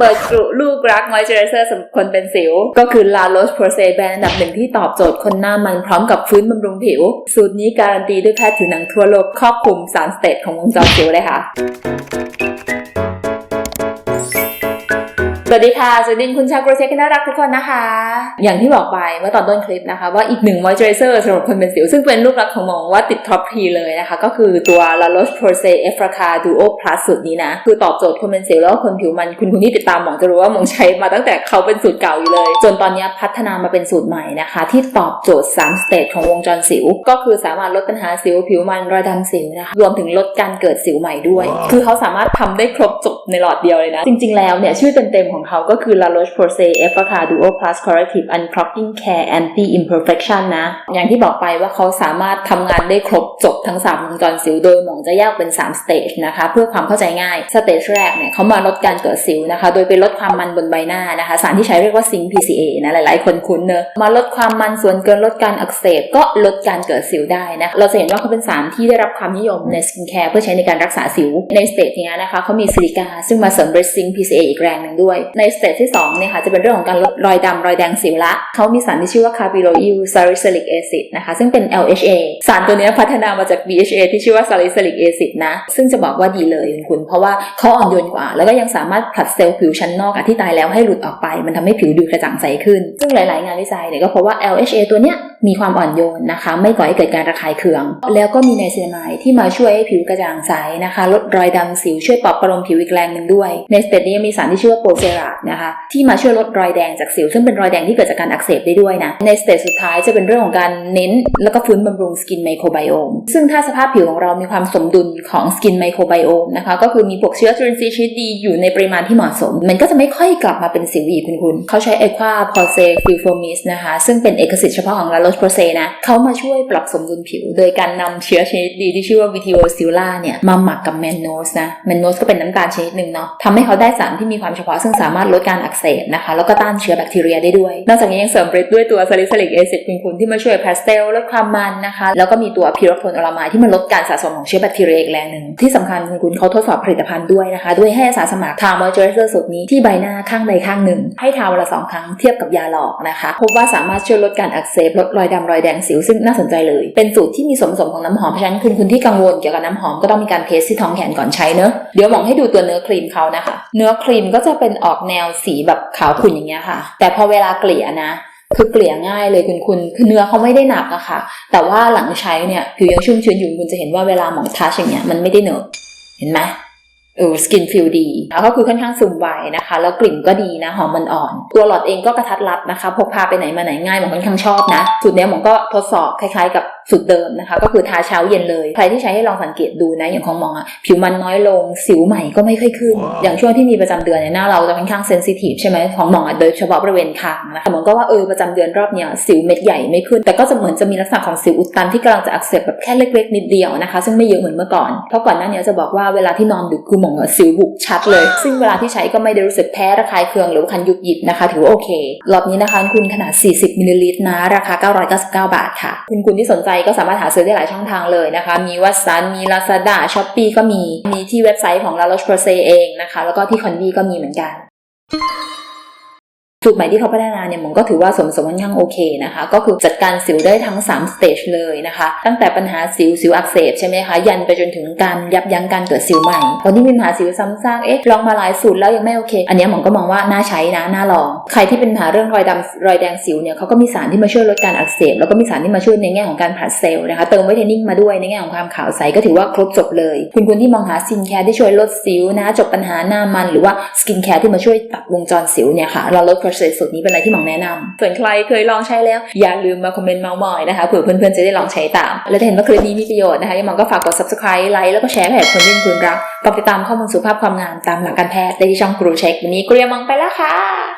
เปิดกรุลูกรักมอยเจอร์เซอร์สำหรับคนเป็นสิว ก็คือ La Roche-Posay แบรนด์อันดับหนึ่งที่ตอบโจทย์คนหน้ามันพร้อมกับฟื้นบำรุงผิว สูตรนี้การันตีด้วยแพทย์ผิวหนังทั่วโลกครอบคลุมสารสเตจของวงจรผิวเลยค่ะ วัสดีค่ะสวัสดีคุณชาวโปรเจกต์ที่น่ารักทุกคนนะคะ อย่างที่บอกไปเมื่อตอนต้นคลิปนะคะ ว่าอีกหนึ่งมอยเจอร์เซอร์สำหรับคนเป็นสิว ซึ่งเป็นลูกรักของหมองว่าติดท็อปทรีเลยนะคะ ก็คือตัว La Roche-Posay e f r a c a Duo Plus สูตรนี้นะ คือตอบโจทย์คนเป็นสิวแล้วก็คนผิวมันคุณคุณที่ติดตามหมองจะรู้ว่าหมองใช้มาตั้งแต่เขาเป็นสูตรเก่าอยู่เลย จนตอนนี้พัฒนามาเป็นสูตรใหม่นะคะ ที่ตอบโจทย์ 3 สเตจของวงจรสิว ก็คือสามารถลดปัญหาสิวผิวมันรอยดำสิวนะคะรวมถึงลดการเกิดสิวใหม่ด้วย คือเขาสามารถทำได้ครบจบในหลอดเดียวเลยนะจริง ๆแล้วเนี่ยชื่อเต็มๆของเขาก็คือ La Roche-Posay e f r a c a Duo Plus Corrective Unclogging Care Anti Imperfection นะ อย่างที่บอกไปว่าเขาสามารถทำงานได้ครบจบทั้ง 3 วงจรสิว โดยหมองจะแยกเป็น 3 สเตจนะคะ เพื่อความเข้าใจง่าย สเตจแรกเนี่ยเขามาลดการเกิดสิวนะคะ โดยไปลดความมันบนใบหน้านะคะ สารที่ใช้เรียกว่าซิงค์ PCA นะ หลาย ๆ คนคุ้นเนอะมาลดความมันส่วนเกินลดการอักเสบก็ลดการเกิดสิวได้นะ เราจะเห็นว่าเขาเป็นสารที่ได้รับความนิยมในสกินแคร์เพื่อใช้ในการรักษาสิว ในสเตจนี้นะคะเขามีซิลิกาซึ่งมาเสริมด้วยซิงค์ PCA อีกแรงหนึ่งด้วยในสเตจที่2เนี่ยค่ะจะเป็นเรื่องของการลดรอยดำรอยแดงสิวละเขามีสารที่ชื่อว่า carbiloyl salicylic acid นะคะซึ่งเป็น LHA สารตัวเนี้ยพัฒนามาจาก DHA ที่ชื่อว่า salicylic acid นะ ซึ่งจะบอกว่าดีเลยคุณคุณ เพราะว่าเขาอ่อนโยนกว่า แล้วก็ยังสามารถผลัดเซลล์ผิวชั้นนอกอะที่ตายแล้วให้หลุดออกไป มันทำให้ผิวดูกระจ่างใสขึ้น ซึ่งหลาย ๆ งานวิจัยเนี่ยก็พบว่า LHA ตัวเนี้ย มีความอ่อนโยนนะคะ ไม่ก่อให้เกิดการระคายเคือง แล้วก็มีไนซินามายที่มาช่วยให้ผิวกระจ่างใสนะคะ ลดรอยดำสิวช่วยปลอบประโลมผิวอีกแรงหนึ่งด้วย ในสเตจนี้ยังมีสารที่ชื่อว่าโปรเซรานะคะที่มาช่วยลดรอยแดงจากสิว ซึ่งเป็นรอยแดงที่เกิดจากการอักเสบได้ด้วยนะ ในสเตจสุดท้ายจะเป็นเรื่องของการเน้น แล้วก็ฟื้นบำรุงสกินไมโครไบโอมซึ่งถ้าสภาพผิวของเรามีความสมดุลของสกินไมโครไบโอมนะคะก็คือมีพวกเชื้อจุลินทรีย์ชนิดดีอยู่ในปริมาณที่เหมาะสม มันก็จะไม่ค่อยกลับมาเป็นสิวอีกคุณคุณเขาใช้ Aqua p o r c e f i l f o m i s นะคะซึ่งเป็นเอกสิทธิ์เฉพาะของ La Roche-Posay นะเขามาช่วยปรับสมดุลผิว โดยการนำเชื้อชนิดดีที่ชื่อว่า Vitio s i l a เนี่ยมาหมักกับแมนโนสนะแมนโนสก็เป็นน้ำตาลชนิดหนึ่งเนาะทำให้เขาได้สารที่มีความเฉพาะซึ่งสามารถลดการอักเสบนะคะ แล้วก็ต้านเชื้อแบคทีเรียได้ด้วย นอกจากนี้ยังเสริมฤทธิ์ด้วยตัว salicylic acid คุณคุณที่มาช่วยพาสเตลลดความมันนะคะ แล้วก็มีตัวพิรโพนอลามายที่มันลดการสะสมของเชื้อแบคทีเรียอีกแรงหนึ่งที่สำคัญคุณคุณเขาทดสอบผลิตภัณฑ์ด้วยนะคะ ด้วยให้อาสาสมัครทามอยเจอร์เซอร์สูตรนี้ที่ใบหน้าข้างใดข้างหนึ่ง ให้ทาวันละสองครั้งเทียบกับยาหลอกนะคะพบว่าสามารถช่วยลดการอักเสบลดรอยดำรอยแดงสิวซึ่งน่าสนใจเลย เป็นสูตรที่มีส่วนผสมของน้ำหอมเพราะฉะนั้นคุณคุณที่กังวลเกี่ยวกับน้ำหอมก็ต้องมีการเทสที่ท้องแขนก่อนใช้เนอะเดี๋ยวหมองให้ดูตัวเนื้อครีมเขานะคะ เนื้อครีมก็จะเป็นออกแนวสีแบบขาวขุ่นอย่างเงี้ยค่ะ แต่พอเวลาเกลี่ยนะคือเกลี่ยง่ายเลยคุณคุณคือเนื้อเขาไม่ได้หนักอะค่ะ แต่ว่าหลังใช้เนี่ยผิวยังชุ่มชื้นอยู่คุณจะเห็นว่าเวลาหมองทัชอย่างเงี้ยมันไม่ได้เหนอะเห็นไหม เออสกินฟิลดีแล้วก็คือค่อนข้างซึมไวนะคะ แล้วกลิ่นก็ดีนะหอมมันอ่อน ตัวหลอดเองก็กระทัดรัดนะคะ พกพาไปไหนมาไหนง่ายหมอค่อนข้างชอบนะ สูตรเนี้ยหมอก็ทดสอบคล้ายๆกับ สูตรเดิมนะคะ ก็คือทาเช้าเย็นเลย ใครที่ใช้ให้ลองสังเกตดูนะ อย่างของหมองอะผิวมันน้อยลง สิวใหม่ก็ไม่ค่อยขึ้น อย่างช่วงที่มีประจำเดือนเนี่ยหน้าเราจะค่อนข้างเซนซิทีฟใช่ไหมของหมองอะโดยเฉพาะบริเวณคางนะคะหมองก็ว่าเออประจำเดือนรอบเนี้ยสิวเม็ดใหญ่ไม่ขึ้น แต่ก็จะเหมือนจะมีลักษณะของสิวอุดตันที่กำลังจะอักเสบแบบแค่เล็กๆนิดเดียวนะคะ ซึ่งไม่เยอะเหมือนเมื่อก่อน เพราะก่อนหน้านี้จะบอกว่าเวลาที่นอนดึกคือหมองอะสิวบุกชัดเลย ซึ่งเวลาที่ใช้ก็ไม่ได้รู้สึกแพ้ระคายเคืองหรือว่าคันยุบยิบนะคะถือว่าโอเครอบนี้นะคะคุณขนาด 40มิลลิลิตรนะราคา 999 บาทค่ะ คุณคุณที่สนใจก็สามารถหาซื้อได้หลายช่องทางเลยนะคะ มีวัตสันมี Lazada s h อ p e e ก็มี มีที่เว็บไซต์ของ La Roche-Posay เองนะคะ แล้วก็ที่คอนดีก็มีเหมือนกัน สูตรใหม่ที่เขาพัฒนาเนี่ยผมก็ถือว่าสมสมค่อนข้างโอเคนะคะ ก็คือจัดการสิวได้ทั้ง3สเตจเลยนะคะ ตั้งแต่ปัญหาสิวสิวอักเสบใช่ไหมคะยันไปจนถึงการยับยั้งการเกิดสิวใหม่คนที่มีปัญหาสิวซ้ำซากเอ๊ะลองมาหลายสูตรแล้วยังไม่โอเค อันนี้ยผมก็มองว่าน่าใช้นะน่าลอง ใครที่เป็นปัญหาเรื่องรอยดำรอยแดงสิวเนี่ยเขาก็มีสารที่มาช่วยลดการอักเสบแล้วก็มีสารที่มาช่วยในแง่ของการผลัดเซลล์นะคะเติมไวิตามินมาด้วยในแง่ของความขาวใสก็ถือว่าครบจบเลย คุณคุณที่มองหาสกินแคร์ที่ช่วยลดสิวนะจบปัญหาหน้ามัน หรือว่าสกินแคร์ที่มาช่วยตัดวงจรสิวเนี่ยค่ะเราลดโปรเซสสูตรนี้เป็นอะไรที่หมองแนะนำส่วนใครเคยลองใช้แล้ว อย่าลืมมาคอมเมนต์เมาส์มอยนะคะเผื่อเพื่อนๆจะได้ลองใช้ตาม และถ้าเห็นว่าคลิปนี้มีประโยชน์นะคะยังมองก็ฝากกด subscribe ไลค์แล้วก็แชร์ให้กับคนที่คุณรักฝากติดตามข้อมูลสุขภาพความงามตามหลักการแพทย์ได้ที่ช่องครูเช็ควันนี้กรูยมองไปแล้วค่ะ